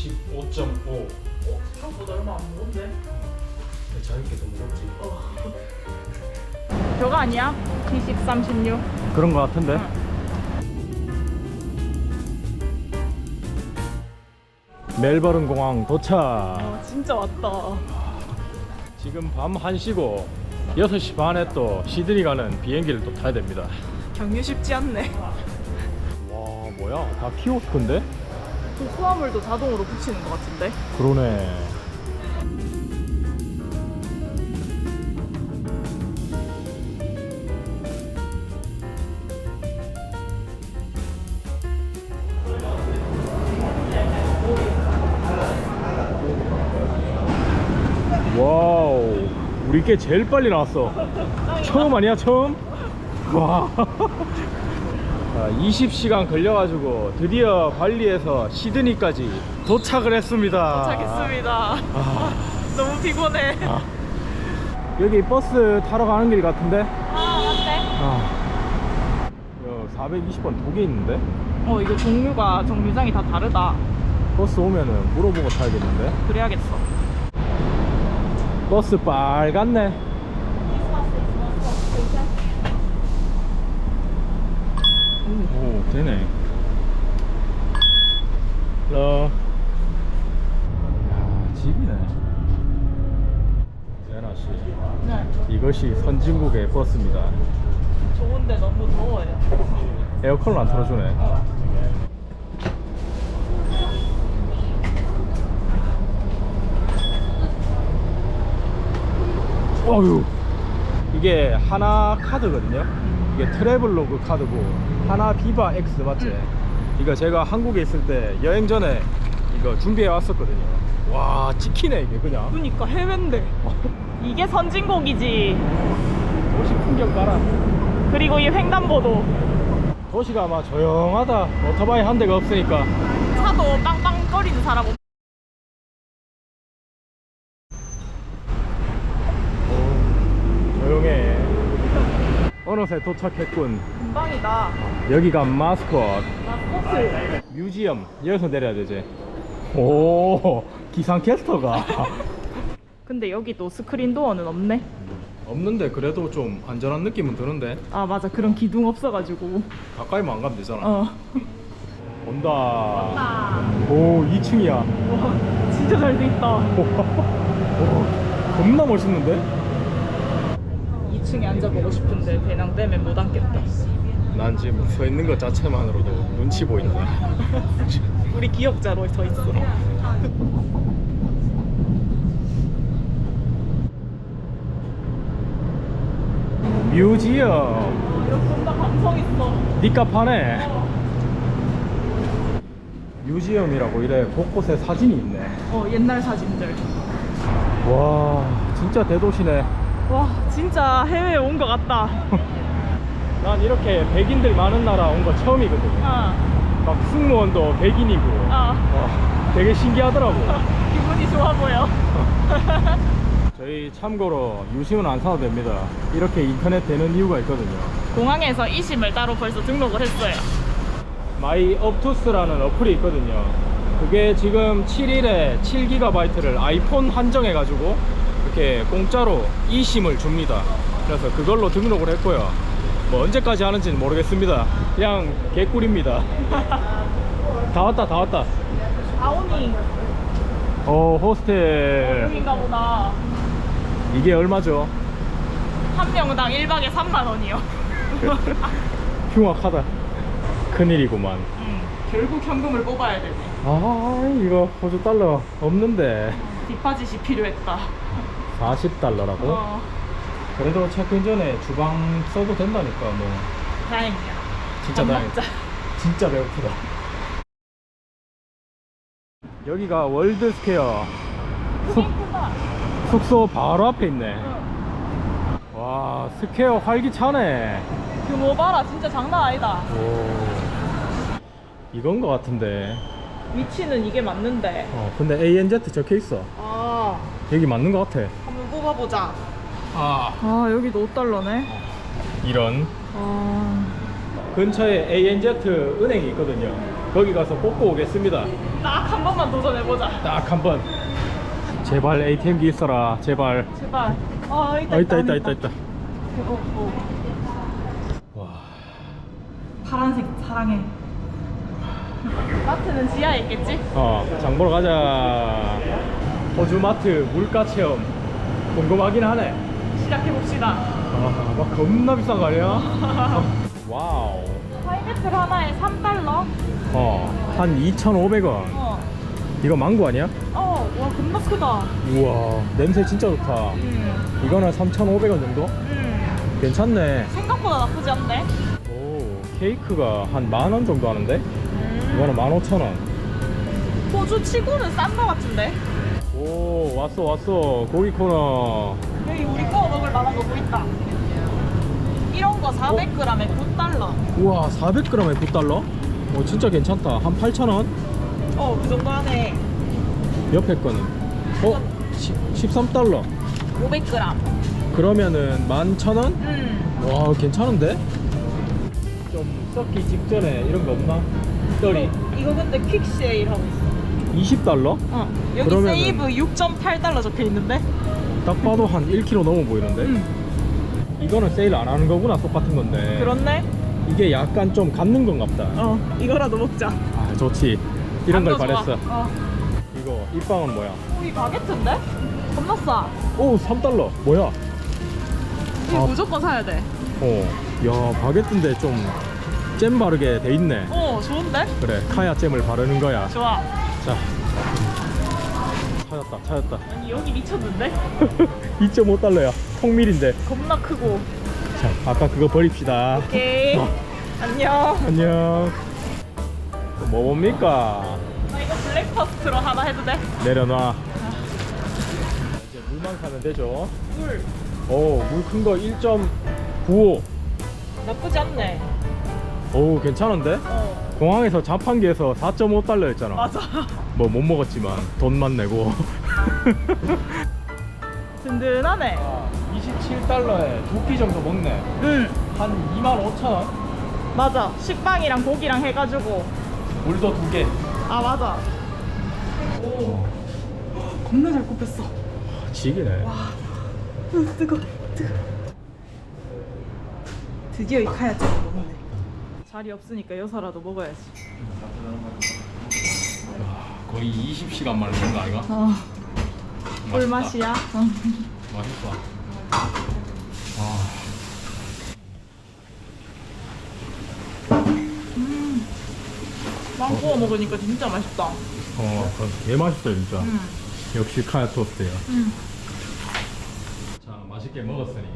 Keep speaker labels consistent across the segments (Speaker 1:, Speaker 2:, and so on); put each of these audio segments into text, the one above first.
Speaker 1: 15.5
Speaker 2: 어? 생각보다 얼마 안 먹었네.
Speaker 1: 자유롭게 더 무겁지
Speaker 2: 저거 아니야? T10, 36.
Speaker 1: 그런 거 같은데 멜버른 공항 도착
Speaker 2: 아 진짜 왔다.
Speaker 1: 지금 밤 1시고 6시 반에 또 시드니 가는 비행기를 또 타야 됩니다
Speaker 2: 경유 쉽지 않네.
Speaker 1: 와 뭐야 다 키오스크인데?
Speaker 2: 그 수화물도 자동으로 붙이는 것 같은데.
Speaker 1: 그러네 와우 우리 게 제일 빨리 나왔어 처음 아니야 처음? 와 아, 20시간 걸려가지고 드디어 발리에서 시드니까지 도착을 했습니다
Speaker 2: 도착했습니다.
Speaker 1: 아,
Speaker 2: 너무 피곤해.
Speaker 1: 아. 여기 버스 타러 가는 길 같은데?
Speaker 2: 아 맞네.
Speaker 1: 아. 420번 독에 있는데?
Speaker 2: 어 이거 종류가 정류장이 다 다르다.
Speaker 1: 버스 오면은 물어보고 타야겠는데?
Speaker 2: 그래야겠어.
Speaker 1: 버스 빨갛네 오 되네. 러 야, 집이네. 예나씨.
Speaker 2: 네.
Speaker 1: 이것이 선진국의 버스입니다.
Speaker 2: 좋은데 너무 더워요.
Speaker 1: 에어컨을 안 틀어주네. 어휴. 이게 하나 카드거든요. 이게 트래블로그 카드고 하나 비바 X 맞지? 이거 제가 한국에 있을 때 여행 전에 이거 준비해 왔었거든요 와 찍히네 이게 그냥
Speaker 2: 그니까 해외인데. 이게 선진국이지.
Speaker 1: 도시 풍경 봐라
Speaker 2: 그리고 이 횡단보도
Speaker 1: 도시가 아마 조용하다 오토바이 한 대가 없으니까
Speaker 2: 차도 빵빵거리는 사람 없.
Speaker 1: 오, 조용해 어느새 도착했군
Speaker 2: 금방이다.
Speaker 1: 여기가 마스코트
Speaker 2: 마스코트.
Speaker 1: 뮤지엄 여기서 내려야 되지 오 기상캐스터가
Speaker 2: 근데 여기도 스크린 도어는 없네.
Speaker 1: 없는데 그래도 좀 안전한 느낌은 드는데
Speaker 2: 아 맞아 그런 기둥 없어가지고.
Speaker 1: 가까이만 안 가면 되잖아
Speaker 2: 어.
Speaker 1: 온다
Speaker 2: 아.
Speaker 1: 오 2층이야
Speaker 2: 와 진짜 잘 돼 있다.
Speaker 1: 겁나 멋있는데?
Speaker 2: 2층에 앉아보고 싶은데 배낭 때문에 못 앉겠다.
Speaker 1: 난 지금 서 있는 것 자체만으로도 눈치 보인다
Speaker 2: 우리 기억자로 서 있어.
Speaker 1: 뮤지엄
Speaker 2: 이렇게 다 감성 있어.
Speaker 1: 니값 하네 뮤지엄이라고 이래 곳곳에 사진이 있네
Speaker 2: 어 옛날 사진들.
Speaker 1: 와 진짜 대도시네
Speaker 2: 와 진짜 해외에 온 것 같다.
Speaker 1: 난 이렇게 백인들 많은 나라 온 거 처음이거든.
Speaker 2: 아,
Speaker 1: 막 승무원도 백인이고.
Speaker 2: 아
Speaker 1: 와, 되게 신기하더라고.
Speaker 2: 기분이 좋아 보여.
Speaker 1: 저희 참고로 유심은 안 사도 됩니다. 이렇게 인터넷 되는 이유가 있거든요.
Speaker 2: 공항에서 이심을 따로 벌써 등록을 했어요.
Speaker 1: 마이 업투스라는 어플이 있거든요. 그게 지금 7일에 7GB를 아이폰 한정해 가지고 이렇게 공짜로 e심을 줍니다. 그래서 그걸로 등록을 했고요. 뭐 언제까지 하는지는 모르겠습니다. 그냥 개꿀입니다. 다 왔다 다 왔다.
Speaker 2: 아오니.
Speaker 1: 어 호스텔.
Speaker 2: 여긴가 보다.
Speaker 1: 이게 얼마죠?
Speaker 2: 한 명당 1박에 3만 원이요.
Speaker 1: 흉악하다. 큰일이구만.
Speaker 2: 음, 결국 현금을 뽑아야 되네.
Speaker 1: 아 이거 호주 달러 없는데.
Speaker 2: 디파짓이 필요했다.
Speaker 1: 40달러라고?
Speaker 2: 어,
Speaker 1: 그래도 체크인 전에 주방 써도 된다니까 뭐.
Speaker 2: 다행이야.
Speaker 1: 진짜
Speaker 2: 밥
Speaker 1: 다행이다.
Speaker 2: 먹자.
Speaker 1: 진짜 배고프다. 여기가 월드 스퀘어. 숙,
Speaker 2: 예쁘다.
Speaker 1: 숙소 바로 앞에 있네. 와 스퀘어 활기차네.
Speaker 2: 규모 봐라, 진짜 장난 아니다.
Speaker 1: 오. 이건 거 같은데.
Speaker 2: 위치는 이게 맞는데.
Speaker 1: 어 근데 ANZ 적혀있어.
Speaker 2: 아,
Speaker 1: 여기 맞는 거 같아
Speaker 2: 뽑아보자.
Speaker 1: 아
Speaker 2: 아, 여기도 5달러네.
Speaker 1: 이런
Speaker 2: 아,
Speaker 1: 근처에 ANZ 은행이 있거든요 거기 가서 뽑고 오겠습니다.
Speaker 2: 딱 한 번만 도전해보자.
Speaker 1: 딱 한 번. 제발 ATM기 있어라. 제발.
Speaker 2: 제발. 아, 있다,
Speaker 1: 아 있다 있다 있다 있다.
Speaker 2: 이거, 뭐.
Speaker 1: 와.
Speaker 2: 파란색 사랑해. 마트는 지하에 있겠지?
Speaker 1: 어, 장 보러 가자. 호주마트 물가 체험 궁금하긴 하네.
Speaker 2: 시작해봅시다.
Speaker 1: 아, 막 겁나 비싼 거 아니야? 와우.
Speaker 2: 파인애플 하나에 3달러?
Speaker 1: 어, 한 2,500원.
Speaker 2: 어.
Speaker 1: 이거 망고 아니야?
Speaker 2: 어, 와, 겁나 크다.
Speaker 1: 우와, 냄새 진짜 좋다.
Speaker 2: 음.
Speaker 1: 이거는 3,500원 정도?
Speaker 2: 음.
Speaker 1: 괜찮네.
Speaker 2: 생각보다 나쁘지 않네.
Speaker 1: 오, 케이크가 한 만 원 정도 하는데?
Speaker 2: 음.
Speaker 1: 이거는 15,000원.
Speaker 2: 호주 치고는 싼 거 같은데?
Speaker 1: 오, 왔어, 왔어. 고기 코너.
Speaker 2: 여기 우리 거 먹을 만한 거 뭐 있다. 이런 거 400g에 9달러.
Speaker 1: 우와, 400g에 9달러? 오, 진짜 괜찮다. 한 8,000원?
Speaker 2: 어, 그 정도 하네.
Speaker 1: 옆에 거는. 어? 13달러.
Speaker 2: 500g.
Speaker 1: 그러면은 11,000원?
Speaker 2: 음.
Speaker 1: 와, 괜찮은데? 좀 썩기 직전에 이런 거 없나? 떨이.
Speaker 2: 이거 근데 퀵 세일 하고 있어.
Speaker 1: 20달러?
Speaker 2: 어. 여기
Speaker 1: 그러면은-
Speaker 2: 세이브 6.8달러 적혀 있는데?
Speaker 1: 딱 봐도 한 1kg 넘어 보이는데?
Speaker 2: 음.
Speaker 1: 이거는 세일 안 하는 거구나, 똑같은 건데.
Speaker 2: 그렇네.
Speaker 1: 이게 약간 좀 갖는 건가 보다.
Speaker 2: 어, 이거라도 먹자.
Speaker 1: 아, 좋지. 이런 걸. 바랬어.
Speaker 2: 어.
Speaker 1: 이거, 입방은 뭐야?
Speaker 2: 어, 이 바게트인데? 겁나 싸.
Speaker 1: 오, 3달러. 뭐야?
Speaker 2: 이거
Speaker 1: 아.
Speaker 2: 무조건 사야 돼.
Speaker 1: 어, 야, 바게트인데 좀 잼 바르게 돼 있네.
Speaker 2: 어, 좋은데?
Speaker 1: 그래, 카야 잼을 바르는 거야.
Speaker 2: 좋아.
Speaker 1: 자. 찾았다, 찾았다.
Speaker 2: 아니, 여기 미쳤는데?
Speaker 1: 2.5달러야. 통밀인데.
Speaker 2: 겁나 크고.
Speaker 1: 자, 아까 그거 버립시다.
Speaker 2: 오케이.
Speaker 1: 어.
Speaker 2: 안녕.
Speaker 1: 안녕. 또뭐 뭡니까?
Speaker 2: 나 이거 블랙퍼스트로 하나 해도 돼?
Speaker 1: 내려놔. 이제 물만 사면 되죠.
Speaker 2: 물.
Speaker 1: 오, 물 큰 거 1.95.
Speaker 2: 나쁘지 않네.
Speaker 1: 오, 괜찮은데?
Speaker 2: 어.
Speaker 1: 공항에서 자판기에서 4.5달러였잖아.
Speaker 2: 맞아.
Speaker 1: 뭐 못 먹었지만 돈만 내고.
Speaker 2: 든든하네.
Speaker 1: 27달러에 두 끼 정도 먹네.
Speaker 2: 응.
Speaker 1: 한 25,000원?
Speaker 2: 맞아. 식빵이랑 고기랑 해가지고.
Speaker 1: 물도 두 개.
Speaker 2: 아, 맞아. 오. 겁나 잘 굽혔어.
Speaker 1: 지기네.
Speaker 2: 으, 뜨거, 뜨거. 드디어 이 카야찜을 먹네. 자리 없으니까 여사라도 먹어야지.
Speaker 1: 거의 20시간 만에 먹는 거 아이가?
Speaker 2: 어. 꿀맛이야. 어.
Speaker 1: 맛있어. 아,
Speaker 2: 빵 구워 먹으니까 진짜 맛있다.
Speaker 1: 어, 얘 맛있어 진짜.
Speaker 2: 음.
Speaker 1: 역시 카야 토스트야.
Speaker 2: 음.
Speaker 1: 자, 맛있게 먹었으니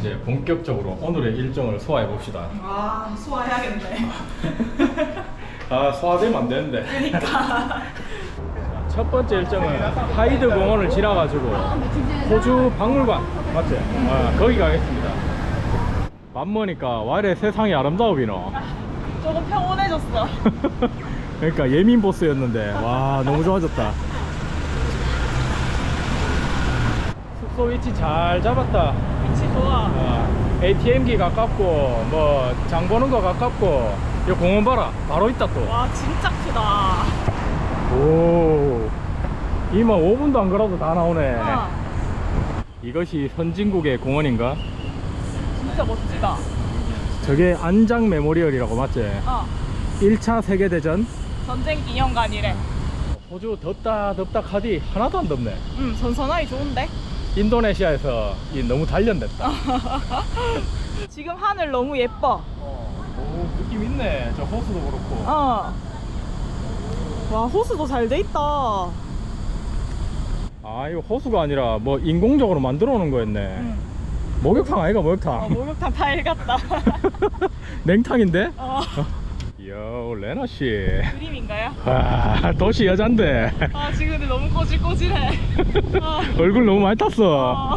Speaker 1: 이제 본격적으로 오늘의 일정을 소화해 봅시다.
Speaker 2: 아, 소화해야겠네.
Speaker 1: 아, 소화되면 안 되는데.
Speaker 2: 그러니까.
Speaker 1: 첫 번째 일정은 하이드 공원을 지나가지고 호주 박물관 맞지? 아, 거기 가겠습니다. 밥 먹으니까 와이래 세상이 아름다워 비노.
Speaker 2: 조금 평온해졌어.
Speaker 1: 그러니까 예민 보스였는데 와 너무 좋아졌다. 숙소 위치 잘 잡았다.
Speaker 2: 위치 좋아.
Speaker 1: 어, ATM기 가깝고 뭐 장 보는 거 가깝고 이 공원 봐라 바로 있다 또.
Speaker 2: 와, 진짜 크다.
Speaker 1: 오 이마 5분도 안 걸어도 다 나오네.
Speaker 2: 어,
Speaker 1: 이것이 선진국의 공원인가?
Speaker 2: 진짜 멋지다.
Speaker 1: 저게 안장 메모리얼이라고 맞지?
Speaker 2: 어,
Speaker 1: 1차 세계대전
Speaker 2: 전쟁 기념관이래.
Speaker 1: 호주 덥다 덥다 카디 하나도 안 덥네
Speaker 2: 음, 선선하기 좋은데?
Speaker 1: 인도네시아에서 이 너무 단련됐다
Speaker 2: 지금 하늘 너무 예뻐.
Speaker 1: 오 느낌 있네 저 호수도 그렇고
Speaker 2: 어. 와, 호수도 잘 돼 있다.
Speaker 1: 아 이거 호수가 아니라 뭐 인공적으로 만들어 놓은 거였네
Speaker 2: 응.
Speaker 1: 목욕탕 아이가
Speaker 2: 어,
Speaker 1: 목욕탕
Speaker 2: 목욕탕 타일 같다.
Speaker 1: 냉탕인데?
Speaker 2: 어,
Speaker 1: 이야 레나 씨
Speaker 2: 그림인가요?
Speaker 1: 와 도시 여잔데
Speaker 2: 아, 지금 근데 너무 꼬질꼬질해. 어.
Speaker 1: 얼굴 너무 많이 탔어
Speaker 2: 어.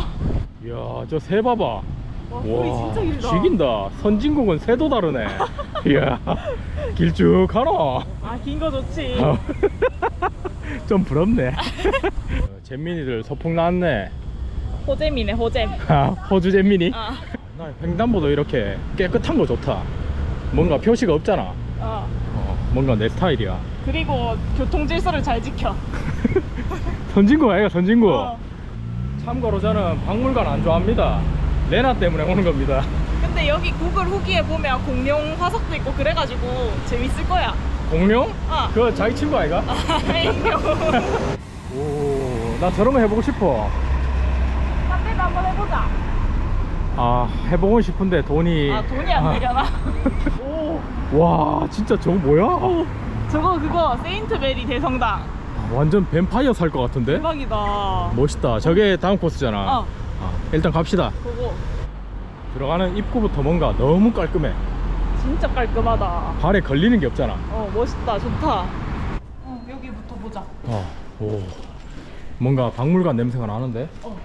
Speaker 1: 이야 저 새 봐봐
Speaker 2: 와, 꼬리 진짜 길다.
Speaker 1: 죽인다 선진국은 새도 다르네 이야 길쭉하노
Speaker 2: 아, 긴 거 좋지.
Speaker 1: 어. 좀 부럽네 어, 잼민이들 소풍 나왔네
Speaker 2: 호잼이네, 호잼.
Speaker 1: 아, 호주 잼민이
Speaker 2: 어.
Speaker 1: 나 횡단보도 이렇게 깨끗한 거 좋다 뭔가 표시가 없잖아
Speaker 2: 어.
Speaker 1: 어. 뭔가 내 스타일이야
Speaker 2: 그리고 교통 질서를 잘 지켜.
Speaker 1: 선진구 아이가 선진구
Speaker 2: 어.
Speaker 1: 참고로 저는 박물관 안 좋아합니다 레나 때문에 오는 겁니다
Speaker 2: 근데 여기 구글 후기에 보면 공룡 화석도 있고 그래가지고 재밌을 거야.
Speaker 1: 공룡?
Speaker 2: 어.
Speaker 1: 그거 자기 친구 아이가?
Speaker 2: 아이고.
Speaker 1: 오나 저런 거 해보고 싶어
Speaker 2: 딴데도 한번 해보자.
Speaker 1: 아 해보고 싶은데 돈이
Speaker 2: 아 돈이 안 되려나? 오.
Speaker 1: 와 진짜 저거 뭐야?
Speaker 2: 저거 그거 세인트베리 대성당.
Speaker 1: 완전 뱀파이어 살 것 같은데?
Speaker 2: 대박이다.
Speaker 1: 멋있다 저게 다음 코스잖아
Speaker 2: 어.
Speaker 1: 아, 일단 갑시다
Speaker 2: 그거
Speaker 1: 들어가는 입구부터 뭔가 너무 깔끔해
Speaker 2: 진짜 깔끔하다.
Speaker 1: 발에 걸리는 게 없잖아
Speaker 2: 어 멋있다 좋다. 어 여기부터 보자.
Speaker 1: 어, 오 뭔가 박물관 냄새가 나는데
Speaker 2: 어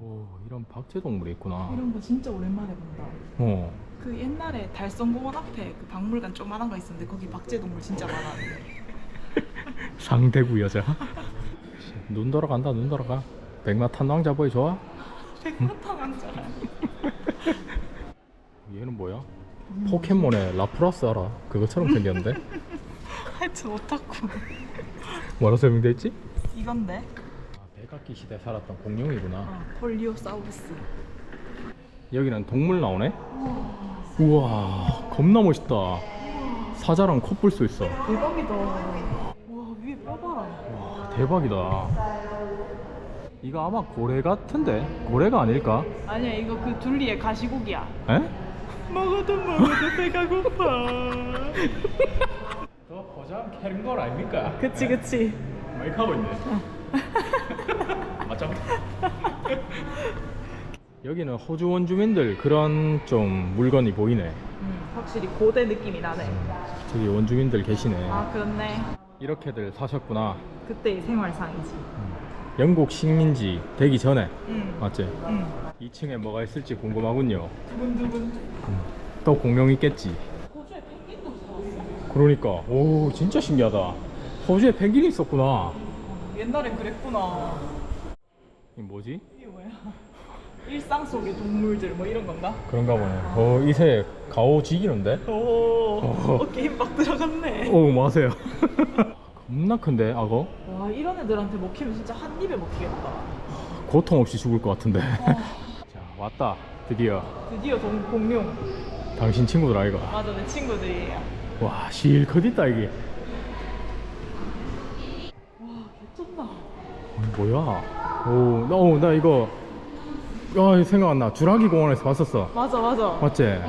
Speaker 1: 오 이런 박제동물이 있구나
Speaker 2: 이런 거 진짜 오랜만에 본다.
Speaker 1: 어
Speaker 2: 그 옛날에 달성공원 앞에 그 박물관 조그만한 거 있었는데 거기 박제동물 진짜 많았는데.
Speaker 1: 상대구 여자 눈 돌아간다 눈 돌아가 백마탄 왕자 보이 좋아?
Speaker 2: 백마탄 왕자라.
Speaker 1: 얘는 뭐야? 포켓몬의 라프라스 알아? 그것처럼 생겼는데?
Speaker 2: 하여튼 오타쿠.
Speaker 1: 뭐라 설명돼 있지?
Speaker 2: 이건데.
Speaker 1: 아, 백악기 시대에 살았던 공룡이구나
Speaker 2: 어 폴리오사우루스.
Speaker 1: 여기는 동물 나오네? 우와 겁나 멋있다 사자랑 코뿔수 있어
Speaker 2: 대박이다. 와 위에 뼈 봐라.
Speaker 1: 와 대박이다 이거 아마 고래 같은데? 고래가 아닐까?
Speaker 2: 아니야 이거 그 둘리의 가시고기야.
Speaker 1: 에?
Speaker 2: 먹어도 먹어도 배가 고파.
Speaker 1: 더 보장 캐는 걸 아닙니까?
Speaker 2: 그치 그치.
Speaker 1: 많이 하고 있네 맞죠? 여기는 호주 원주민들 그런 좀 물건이 보이네
Speaker 2: 음, 확실히 고대 느낌이 나네.
Speaker 1: 저기 원주민들 계시네
Speaker 2: 아 그렇네.
Speaker 1: 이렇게들 사셨구나
Speaker 2: 그때의 생활상이지.
Speaker 1: 영국 식민지 되기 전에
Speaker 2: 응.
Speaker 1: 맞지?
Speaker 2: 응.
Speaker 1: 2층에 뭐가 있을지 궁금하군요
Speaker 2: 두근두근.
Speaker 1: 또 공룡 있겠지
Speaker 2: 호주에 펭귄도 살았어.
Speaker 1: 그러니까 오 진짜 신기하다 호주에 펭귄이 있었구나
Speaker 2: 옛날엔 그랬구나.
Speaker 1: 이 뭐지?
Speaker 2: 이게 뭐야? 일상 속의 동물들 뭐 이런 건가?
Speaker 1: 그런가 보네 어 이새 가오 지기는데?
Speaker 2: 오,
Speaker 1: 어.
Speaker 2: 어깨 힘 막 들어갔네.
Speaker 1: 오 마세요 겁나 큰데 악어?
Speaker 2: 와 이런 애들한테 먹히면 진짜 한 입에 먹히겠다.
Speaker 1: 고통 없이 죽을 것 같은데 자 왔다 드디어
Speaker 2: 드디어 동, 공룡.
Speaker 1: 당신 친구들 아이가
Speaker 2: 맞아 내 친구들이에요.
Speaker 1: 와 실컷 있다 이게
Speaker 2: 와 개쩐다.
Speaker 1: 어, 뭐야 오나 어, 나 이거 아 생각 안 나 주라기 공원에서 봤었어
Speaker 2: 맞아 맞아.
Speaker 1: 맞지?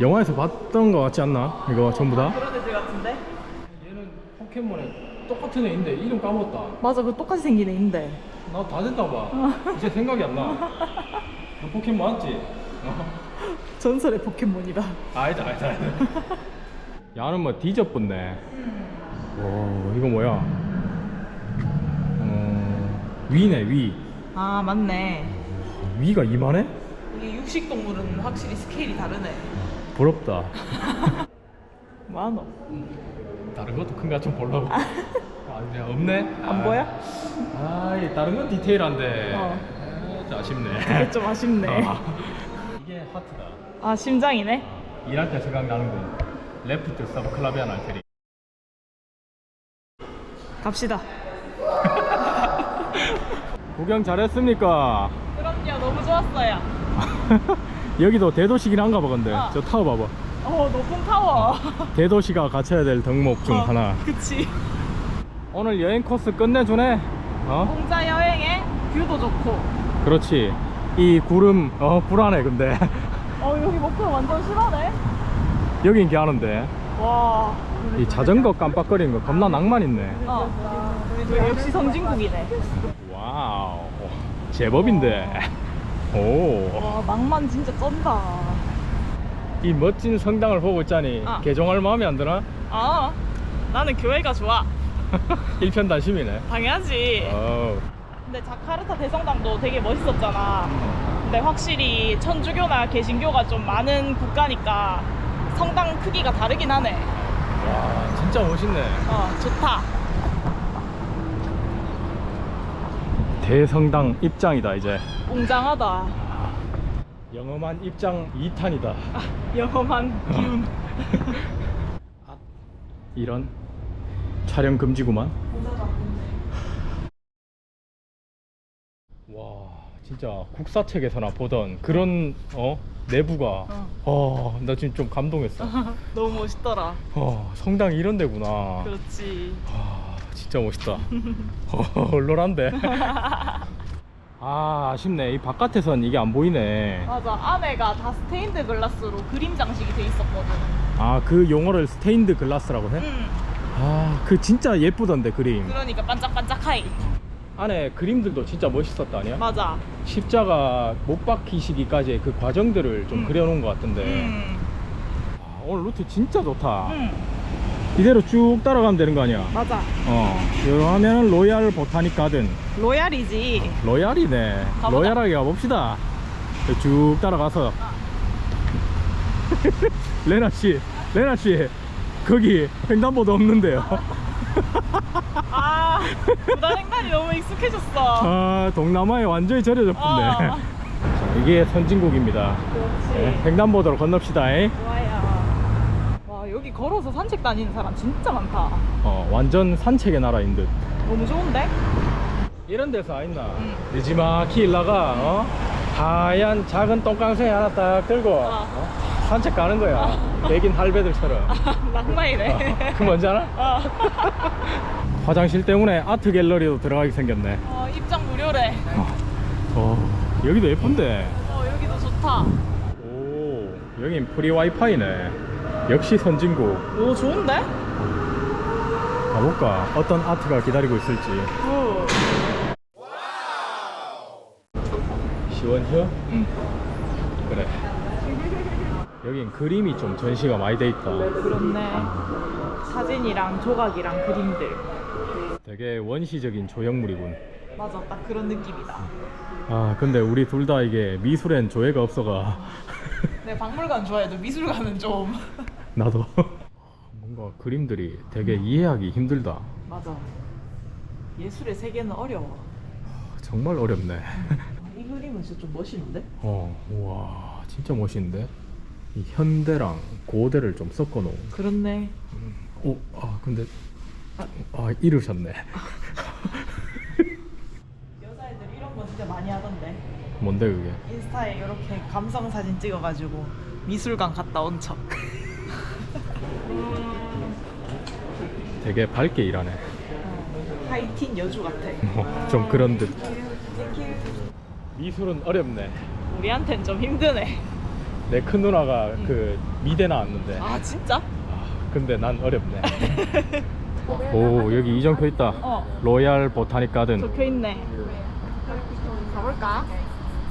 Speaker 1: 영화에서 봤던 거 같지 않나? 이거 전부 다?
Speaker 2: 그런 애들 같은데?
Speaker 1: 얘는 포켓몬에 똑같은 애인데 이름 까먹었다
Speaker 2: 맞아 그 똑같이 생긴 애인데.
Speaker 1: 나 다 됐나 봐 이제 생각이 안 나 너 포켓몬 맞지? 어.
Speaker 2: 전설의 포켓몬이다.
Speaker 1: 아니다 아니다 아니다 야는 뭐 뒤져뿐네 오 이거 뭐야 어, 위네 위
Speaker 2: 아 맞네.
Speaker 1: 위가 이만해?
Speaker 2: 이게 육식 동물은 확실히 스케일이 다르네.
Speaker 1: 부럽다
Speaker 2: 많어.
Speaker 1: 다른 것도 큰가 좀 보려고 아 그냥 없네
Speaker 2: 안 보여?
Speaker 1: 아 이 다른 건 디테일한데
Speaker 2: 어.
Speaker 1: 아, 좀 아쉽네
Speaker 2: 그게 좀 아쉽네.
Speaker 1: 아, 이게 하트다
Speaker 2: 아 심장이네.
Speaker 1: 일할 때 생각나는군 레프트 서브 클라비안 알테리
Speaker 2: 갑시다.
Speaker 1: 구경 잘했습니까?
Speaker 2: 너무 좋았어요.
Speaker 1: 여기도 대도시긴 한가 봐 근데
Speaker 2: 어.
Speaker 1: 저 타워 봐봐
Speaker 2: 어 높은 타워.
Speaker 1: 대도시가 갖춰야 될 덕목 중
Speaker 2: 어,
Speaker 1: 하나
Speaker 2: 그치.
Speaker 1: 오늘 여행 코스 끝내주네 어?
Speaker 2: 공자 여행에 뷰도 좋고.
Speaker 1: 그렇지 이 구름 어 불안해 근데
Speaker 2: 어 여기 목표 완전 실하네.
Speaker 1: 여긴 괜찮은데
Speaker 2: 와.
Speaker 1: 이 자전거 깜빡거리는 거 겁나 낭만 있네
Speaker 2: 어. 우리 역시 선진국이네.
Speaker 1: 와우 제법인데 오이
Speaker 2: 와 낭만 진짜 쩐다.
Speaker 1: 멋진 성당을 보고 있자니
Speaker 2: 아.
Speaker 1: 개종할 마음이 안 드나?
Speaker 2: 아 나는 교회가 좋아.
Speaker 1: 일편단심이네
Speaker 2: 당연하지.
Speaker 1: 어.
Speaker 2: 근데 자카르타 대성당도 되게 멋있었잖아. 근데 확실히 천주교나 개신교가 좀 많은 국가니까 성당 크기가 다르긴 하네.
Speaker 1: 와 진짜 멋있네
Speaker 2: 어, 좋다.
Speaker 1: 대성당 입장이다 이제
Speaker 2: 웅장하다.
Speaker 1: 영험한 입장 2탄이다
Speaker 2: 영험한 기운.
Speaker 1: 이런 촬영 금지구만. 와 진짜 국사책에서나 보던 그런 어 내부가 어 나 지금 좀 감동했어.
Speaker 2: 너무 멋있더라.
Speaker 1: 어 성당이 이런 데구나.
Speaker 2: 그렇지.
Speaker 1: 아 진짜 멋있다. 어, 얼얼한데. 아 아쉽네 이 바깥에선 이게 안 보이네.
Speaker 2: 맞아. 안에가 다 스테인드 글라스로 그림 장식이 돼 있었거든.
Speaker 1: 아 그 용어를 스테인드 글라스라고 해?
Speaker 2: 응.
Speaker 1: 아그 진짜 예쁘던데 그림.
Speaker 2: 그러니까 반짝반짝하이.
Speaker 1: 안에 그림들도 진짜 멋있었다 아니야?
Speaker 2: 맞아.
Speaker 1: 십자가 못 박히시기까지의 그 과정들을 좀
Speaker 2: 음.
Speaker 1: 그려놓은 것 같은데
Speaker 2: 응.
Speaker 1: 아, 오늘 루트 진짜 좋다
Speaker 2: 응.
Speaker 1: 이대로 쭉 따라가면 되는 거 아니야
Speaker 2: 맞아.
Speaker 1: 어 이러면 로얄 보타닉 가든
Speaker 2: 로얄이지.
Speaker 1: 로얄이네
Speaker 2: 가보자.
Speaker 1: 로얄하게 가봅시다 쭉 따라가서 레나씨 레나씨 거기 횡단보도 없는데요
Speaker 2: 아, 부다횡단이 너무 익숙해졌어.
Speaker 1: 아 동남아에 완전히 절여졌네
Speaker 2: 어.
Speaker 1: 자, 이게 선진국입니다
Speaker 2: 그렇지.
Speaker 1: 네, 횡단보도로 건넙시다 잉.
Speaker 2: 걸어서 산책 다니는 사람 진짜 많다.
Speaker 1: 어, 완전 산책의 나라인 듯
Speaker 2: 너무 좋은데?
Speaker 1: 이런 데서 아있나
Speaker 2: 응.
Speaker 1: 느지막히 일나가 어? 하얀 작은 똥강새 하나 딱 들고
Speaker 2: 어.
Speaker 1: 어? 산책 가는 거야 백인 할배들처럼
Speaker 2: 낭만이네.
Speaker 1: 어, 그 뭔지 알아?
Speaker 2: 어.
Speaker 1: 화장실 때문에 아트 갤러리도 들어가게 생겼네
Speaker 2: 어, 입장 무료래.
Speaker 1: 어, 여기도 예쁜데
Speaker 2: 어, 여기도 좋다.
Speaker 1: 오 여긴 프리 와이파이네 역시 선진국
Speaker 2: 오, 좋은데?
Speaker 1: 가볼까 어떤 아트가 기다리고 있을지
Speaker 2: 굿.
Speaker 1: 시원혀?
Speaker 2: 응.
Speaker 1: 그래 여긴 그림이 좀 전시가 많이 돼 있다
Speaker 2: 그렇네. 사진이랑 조각이랑 그림들.
Speaker 1: 되게 원시적인 조형물이군
Speaker 2: 맞아, 딱 그런 느낌이다.
Speaker 1: 아 근데 우리 둘 다 이게 미술엔 조예가 없어가
Speaker 2: 내 박물관 좋아해도 미술관은 좀.
Speaker 1: 나도 뭔가 그림들이 되게 이해하기 힘들다
Speaker 2: 맞아. 예술의 세계는 어려워.
Speaker 1: 정말 어렵네
Speaker 2: 이 그림은 진짜 좀 멋있는데?
Speaker 1: 어 우와 진짜 멋있는데 이 현대랑 고대를 좀 섞어 놓은
Speaker 2: 그렇네.
Speaker 1: 오 아 근데 아 이르셨네
Speaker 2: 여자애들 이런 거 진짜 많이 하던데.
Speaker 1: 뭔데 그게
Speaker 2: 인스타에 이렇게 감성 사진 찍어가지고 미술관 갔다 온 척.
Speaker 1: 되게 밝게 일하네
Speaker 2: 하이틴 여주 같아.
Speaker 1: 어, 좀 그런 듯 미술은 어렵네
Speaker 2: 우리한텐 좀 힘드네.
Speaker 1: 내 큰 누나가 그 미대 나왔는데
Speaker 2: 아 진짜?
Speaker 1: 아, 근데 난 어렵네. 오 여기 이정표 있다.
Speaker 2: 어.
Speaker 1: 로얄 보타닉 가든.
Speaker 2: 적혀 있네. 가볼까?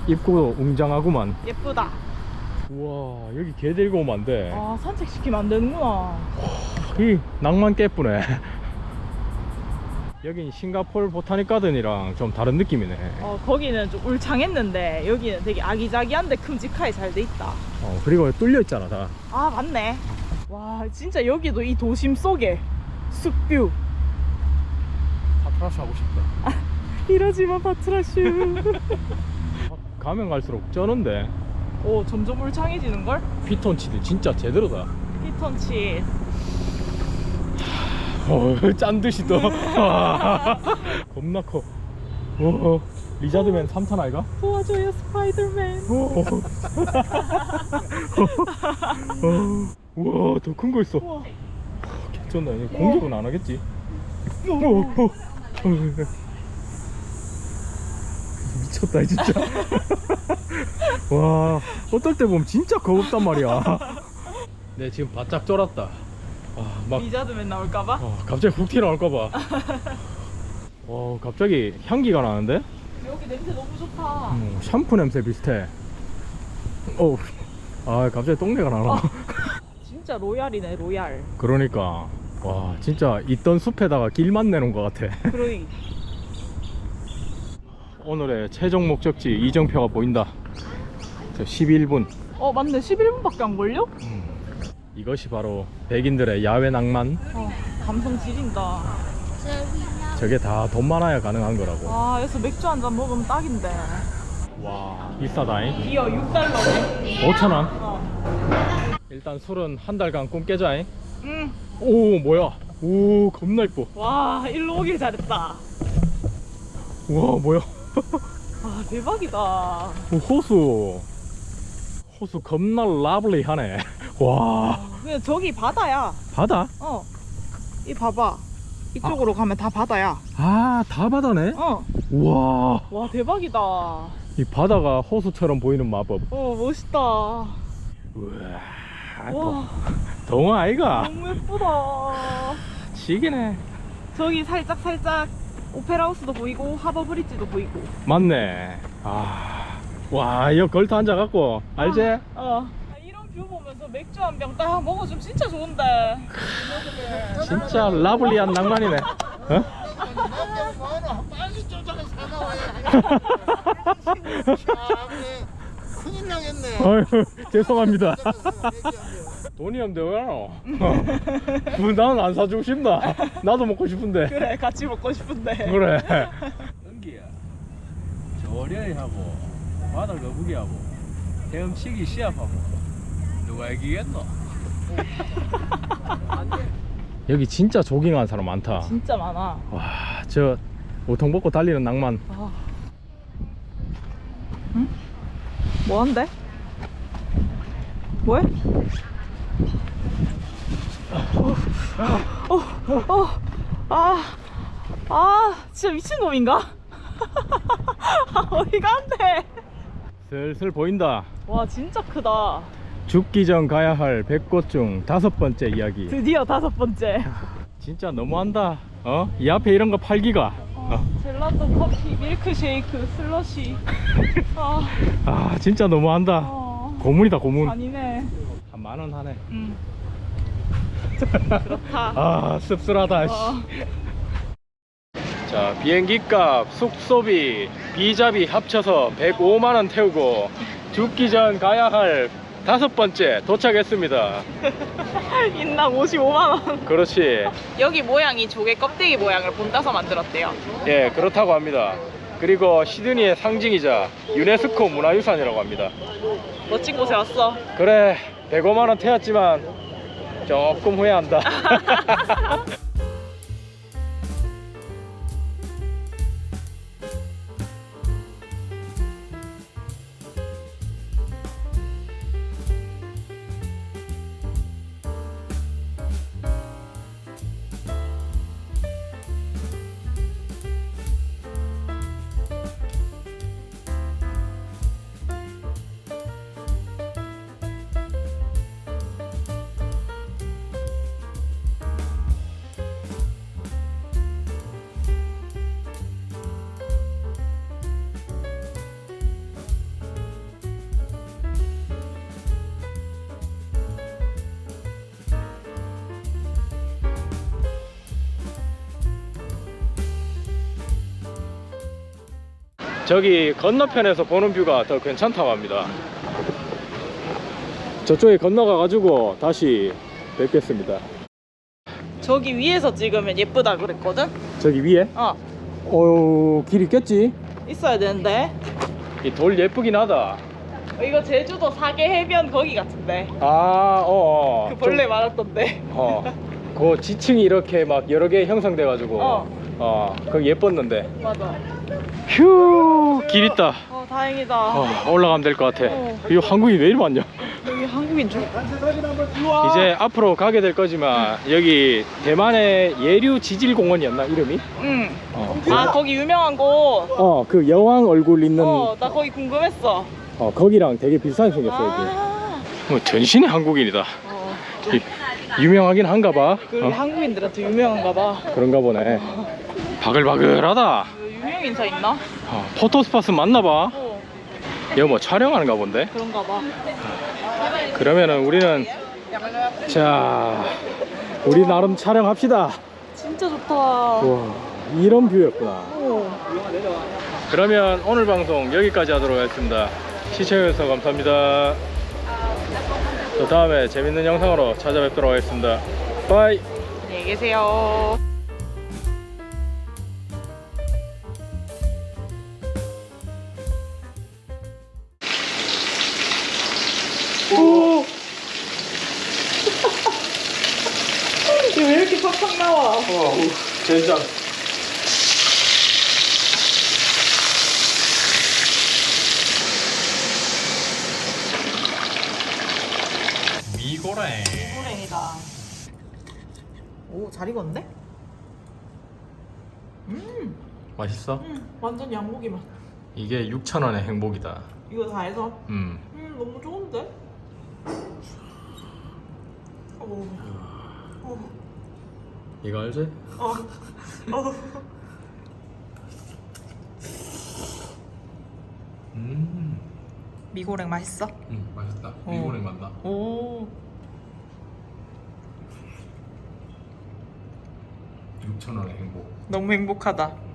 Speaker 1: 입구도 웅장하구만.
Speaker 2: 예쁘다.
Speaker 1: 우와 여기 개 데리고 오면 안 돼.
Speaker 2: 아 산책 시키면 안 되는구나.
Speaker 1: 이 낭만 깨쁘네. 여긴 싱가폴 보타닉 가든이랑 좀 다른 느낌이네.
Speaker 2: 어 거기는 좀 울창했는데 여기는 되게 아기자기한데 큼직하게 잘 돼 있다.
Speaker 1: 어 그리고 뚫려 있잖아 다.
Speaker 2: 아 맞네. 와 진짜 여기도 이 도심 속에 숲뷰.
Speaker 1: 파트라시 하고 싶다.
Speaker 2: 이러지마 파트라슈.
Speaker 1: 가면 갈수록 쩌는데
Speaker 2: 오 점점 울창해지는 걸?
Speaker 1: 피톤치드 진짜 제대로다.
Speaker 2: 피톤치.
Speaker 1: 어, 짠 듯이 또. 겁나 커. 오, 리자드맨 3탄 아이가?
Speaker 2: 도와줘요 스파이더맨.
Speaker 1: 오. 어, 우와, 더 큰 거 있어.
Speaker 2: 우와.
Speaker 1: 얘 공격은 안 하겠지? 오, 오. 어. 미쳤다, 진짜. 와, 어떨 때 보면 진짜 거없단 말이야. 내 지금 바짝 쫄았다. 와, 막
Speaker 2: 리자드맨 나올까봐?
Speaker 1: 어, 갑자기 훅 튀어나올까봐. 어, 갑자기 향기가 나는데?
Speaker 2: 여기 냄새 너무 좋다.
Speaker 1: 음, 샴푸 냄새 비슷해. 어, 아, 갑자기 똥내가 나나.
Speaker 2: 진짜 로얄이네 로얄.
Speaker 1: 그러니까. 와, 진짜 있던 숲에다가 길만 내놓은 것 같아.
Speaker 2: 그러니
Speaker 1: 오늘의 최종 목적지 이정표가 보인다. 저 11분.
Speaker 2: 어 맞네 11분밖에 안 걸려?
Speaker 1: 이것이 바로 백인들의 야외 낭만.
Speaker 2: 어 감성 지린다.
Speaker 1: 저게 다 돈 많아야 가능한 거라고.
Speaker 2: 아 여기서 맥주 한 잔 먹으면 딱인데.
Speaker 1: 와, 비싸다잉.
Speaker 2: 비어 6달러네.
Speaker 1: 5,000원.
Speaker 2: 어.
Speaker 1: 일단 술은 한 달간 꿈 깨자잉.
Speaker 2: 응.
Speaker 1: 오 뭐야 오 겁나 이뻐
Speaker 2: 와 일로 오길 잘했다.
Speaker 1: 와 뭐야
Speaker 2: 아 대박이다.
Speaker 1: 오, 호수 호수 겁나 라블리하네 와
Speaker 2: 그냥 저기 바다야.
Speaker 1: 바다?
Speaker 2: 어. 이 봐봐. 이쪽으로 가면 다 바다야.
Speaker 1: 아 다 바다네
Speaker 2: 어.
Speaker 1: 우와
Speaker 2: 와 대박이다.
Speaker 1: 이 바다가 호수처럼 보이는 마법
Speaker 2: 어 멋있다.
Speaker 1: 우와
Speaker 2: 와
Speaker 1: 동화 아이가
Speaker 2: 너무 예쁘다.
Speaker 1: 지기네
Speaker 2: 저기 살짝 살짝 오페라 하우스도 보이고 하버 브릿지도 보이고.
Speaker 1: 맞네 아와 여기 걸터 앉아갖고 알지?
Speaker 2: 어. 아, 이런 뷰 보면서 맥주 한 병 딱 먹어주면 진짜 좋은데.
Speaker 1: 진짜 라블리한 낭만이네 어?
Speaker 3: 빨리 사나와야지. 큰일 나겠네.
Speaker 1: 어휴 죄송합니다 돈이 없는데 왜 하노? 나는 안 사주고 싶나? 나도 먹고 싶은데
Speaker 2: 그래 같이 먹고 싶은데.
Speaker 1: 그래
Speaker 4: 연기야 저려이 하고 바다 거북이 하고 헤엄치기 시합하고 누가 이기겠노?
Speaker 1: 여기 진짜 조깅하는 사람 많다
Speaker 2: 진짜 많아.
Speaker 1: 와 저 우통 벗고 달리는 낭만
Speaker 2: 아. 응? 뭐 한대? 뭐해? 어, 어, 어, 아, 아, 진짜 미친놈인가? 아, 어디가 안 돼?
Speaker 1: 슬슬 보인다
Speaker 2: 와, 진짜 크다.
Speaker 1: 죽기 전 가야 할 100곳 중 다섯 번째 이야기
Speaker 2: 드디어 다섯 번째.
Speaker 1: 진짜 너무한다 어? 이 앞에 이런 거 팔기가 어?
Speaker 2: 젤라또 커피, 밀크 쉐이크, 슬러시. 아,
Speaker 1: 아 진짜 너무한다
Speaker 2: 어,
Speaker 1: 고문이다 고문
Speaker 2: 아니네.
Speaker 1: 한만원 하네
Speaker 2: 음. 그렇다.
Speaker 1: 아 씁쓸하다 씨.
Speaker 2: 어.
Speaker 1: 자 비행기 값 숙소비 비자비 합쳐서 105만원 태우고 죽기 전 가야 할 다섯 번째 도착했습니다
Speaker 2: 인당 55만원.
Speaker 1: 그렇지
Speaker 2: 여기 모양이 조개 껍데기 모양을 본따서 만들었대요.
Speaker 1: 예 그렇다고 합니다 그리고 시드니의 상징이자 유네스코 문화유산이라고 합니다
Speaker 2: 멋진 곳에 왔어.
Speaker 1: 그래 105만 원 태웠지만 조금 후회한다 저기 건너편에서 보는 뷰가 더 괜찮다고 합니다. 저쪽에 건너가 가지고 다시 뵙겠습니다.
Speaker 2: 저기 위에서 찍으면 예쁘다 그랬거든?
Speaker 1: 저기 위에?
Speaker 2: 어,
Speaker 1: 어유 길 있겠지?
Speaker 2: 있어야 되는데.
Speaker 1: 이 돌 예쁘긴 하다.
Speaker 2: 어, 이거 제주도 사계 해변 거기 같은데.
Speaker 1: 아, 어. 어.
Speaker 2: 그 벌레
Speaker 1: 좀-
Speaker 2: 많았던데.
Speaker 1: 어. 그 지층이 이렇게 막 여러 개 형성돼 가지고
Speaker 2: 어.
Speaker 1: 어. 그거 예뻤는데.
Speaker 2: 맞아.
Speaker 1: 휴, 길 있다.
Speaker 2: 어, 다행이다.
Speaker 1: 어, 올라가면 될 것 같아.
Speaker 2: 어.
Speaker 1: 이거 한국이 왜 이리 많냐?
Speaker 2: 여기 한국인 줄.
Speaker 1: 이제 앞으로 가게 될 거지만 여기 대만의 예류 지질 공원이었나 이름이?
Speaker 2: 응.
Speaker 1: 어.
Speaker 2: 아, 거기 유명한 곳.
Speaker 1: 어, 그 여왕 얼굴 있는
Speaker 2: 어, 나 거기 궁금했어.
Speaker 1: 어, 거기랑 되게 비슷하게 생겼어 여기.
Speaker 2: 아.
Speaker 1: 뭐 전신의 한국인이다.
Speaker 2: 어.
Speaker 1: 이- 유명하긴 한가 봐.
Speaker 2: 그
Speaker 1: 어?
Speaker 2: 한국인들한테 유명한가 봐.
Speaker 1: 그런가 보네. 바글바글하다.
Speaker 2: 그 유명 인사 있나?
Speaker 1: 어, 포토스팟은 맞나 봐.
Speaker 2: 어,
Speaker 1: 여기 뭐 촬영하는가 본데.
Speaker 2: 그런가 봐.
Speaker 1: 그러면은 우리는 자 우리 나름 촬영합시다.
Speaker 2: 진짜 좋다.
Speaker 1: 와 이런 뷰였구나.
Speaker 2: 오.
Speaker 1: 그러면 오늘 방송 여기까지 하도록 하겠습니다. 시청해주셔서 감사합니다. 또 다음에 재밌는 영상으로 찾아뵙도록 하겠습니다. 바이.
Speaker 2: 안녕히 계세요.
Speaker 1: 오.
Speaker 2: 이렇게 팍팍 나와?
Speaker 1: 어, 된장. 미고랭.
Speaker 2: 호랭이다. 오, 잘 익었는데? 음,
Speaker 1: 맛있어?
Speaker 2: 음, 완전 양고기 맛.
Speaker 1: 이게 6,000원의 행복이다.
Speaker 2: 이거 다 해서?
Speaker 1: 음.
Speaker 2: 음, 너무 좋은데? 오, 오,
Speaker 1: 이거 알지?
Speaker 2: 어, 어.
Speaker 1: 음.
Speaker 2: 미고랭 맛있어?
Speaker 1: 음, 맛있다.
Speaker 2: 어.
Speaker 1: 미고랭 맞나?
Speaker 2: 오,
Speaker 1: 6,000원의 행복.
Speaker 2: 너무 행복하다.